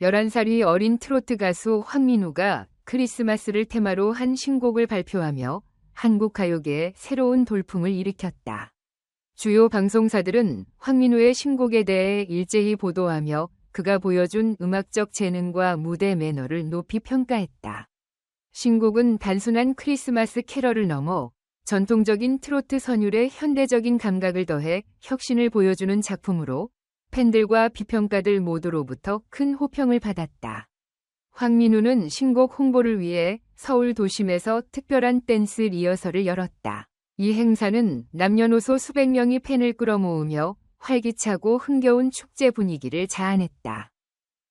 11살이 어린 트로트 가수 황민우가 크리스마스를 테마로 한 신곡을 발표하며 한국 가요계에 새로운 돌풍을 일으켰다. 주요 방송사들은 황민우의 신곡에 대해 일제히 보도하며 그가 보여준 음악적 재능과 무대 매너를 높이 평가했다. 신곡은 단순한 크리스마스 캐럴을 넘어 전통적인 트로트 선율의 현대적인 감각을 더해 혁신을 보여주는 작품으로 팬들과 비평가들 모두로부터 큰 호평을 받았다. 황민우는 신곡 홍보를 위해 서울 도심에서 특별한 댄스 리허설을 열었다. 이 행사는 남녀노소 수백 명이 팬을 끌어모으며 활기차고 흥겨운 축제 분위기를 자아냈다.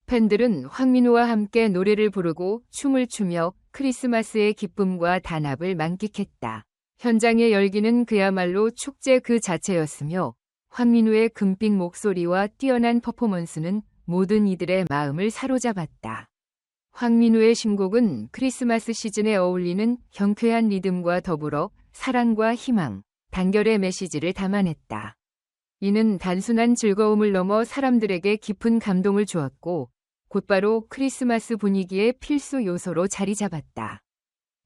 팬들은 황민우와 함께 노래를 부르고 춤을 추며 크리스마스의 기쁨과 단합을 만끽했다. 현장의 열기는 그야말로 축제 그 자체였으며 황민우의 금빛 목소리와 뛰어난 퍼포먼스는 모든 이들의 마음을 사로잡았다. 황민우의 신곡은 크리스마스 시즌에 어울리는 경쾌한 리듬과 더불어 사랑과 희망, 단결의 메시지를 담아냈다. 이는 단순한 즐거움을 넘어 사람들에게 깊은 감동을 주었고, 곧바로 크리스마스 분위기의 필수 요소로 자리 잡았다.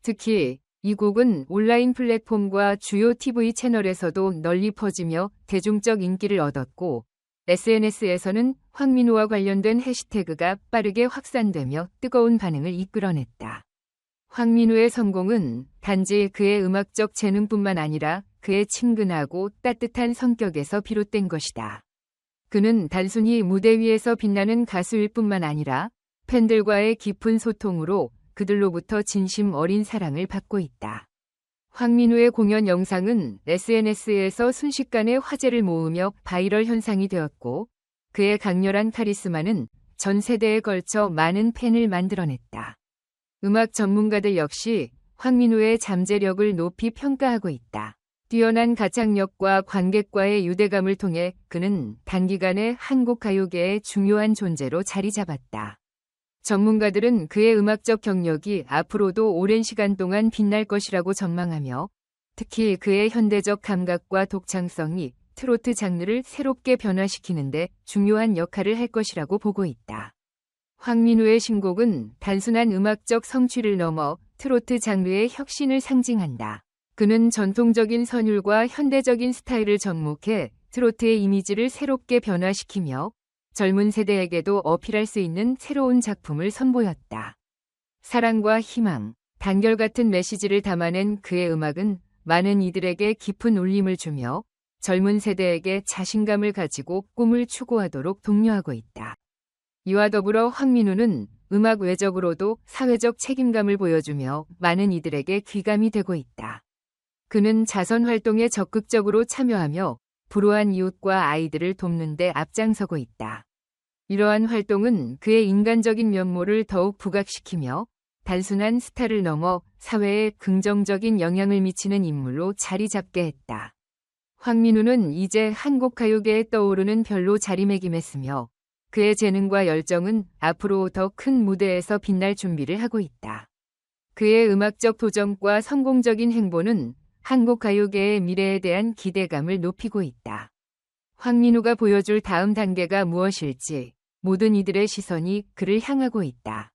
특히 이 곡은 온라인 플랫폼과 주요 TV 채널에서도 널리 퍼지며 대중적 인기를 얻었고, SNS에서는 황민우와 관련된 해시태그가 빠르게 확산되며 뜨거운 반응을 이끌어냈다. 황민우의 성공은 단지 그의 음악적 재능뿐만 아니라 그의 친근하고 따뜻한 성격에서 비롯된 것이다. 그는 단순히 무대 위에서 빛나는 가수일 뿐만 아니라 팬들과의 깊은 소통으로 그들로부터 진심 어린 사랑을 받고 있다. 황민우의 공연 영상은 SNS에서 순식간에 화제를 모으며 바이럴 현상이 되었고 그의 강렬한 카리스마는 전 세대에 걸쳐 많은 팬을 만들어냈다. 음악 전문가들 역시 황민우의 잠재력을 높이 평가하고 있다. 뛰어난 가창력과 관객과의 유대감을 통해 그는 단기간에 한국 가요계의 중요한 존재로 자리 잡았다. 전문가들은 그의 음악적 경력이 앞으로도 오랜 시간 동안 빛날 것이라고 전망하며 특히 그의 현대적 감각과 독창성이 트로트 장르를 새롭게 변화시키는데 중요한 역할을 할 것이라고 보고 있다. 황민우의 신곡은 단순한 음악적 성취를 넘어 트로트 장르의 혁신을 상징한다. 그는 전통적인 선율과 현대적인 스타일을 접목해 트로트의 이미지를 새롭게 변화시키며 젊은 세대에게도 어필할 수 있는 새로운 작품을 선보였다. 사랑과 희망, 단결 같은 메시지를 담아낸 그의 음악은 많은 이들에게 깊은 울림을 주며 젊은 세대에게 자신감을 가지고 꿈을 추구하도록 독려하고 있다. 이와 더불어 황민우는 음악 외적으로도 사회적 책임감을 보여주며 많은 이들에게 귀감이 되고 있다. 그는 자선 활동에 적극적으로 참여하며 불우한 이웃과 아이들을 돕는 데 앞장서고 있다. 이러한 활동은 그의 인간적인 면모를 더욱 부각시키며 단순한 스타를 넘어 사회에 긍정적인 영향을 미치는 인물로 자리 잡게 했다. 황민우는 이제 한국 가요계에 떠오르는 별로 자리매김했으며 그의 재능과 열정은 앞으로 더 큰 무대에서 빛날 준비를 하고 있다. 그의 음악적 도전과 성공적인 행보는 한국 가요계의 미래에 대한 기대감을 높이고 있다. 황민우가 보여줄 다음 단계가 무엇일지 모든 이들의 시선이 그를 향하고 있다.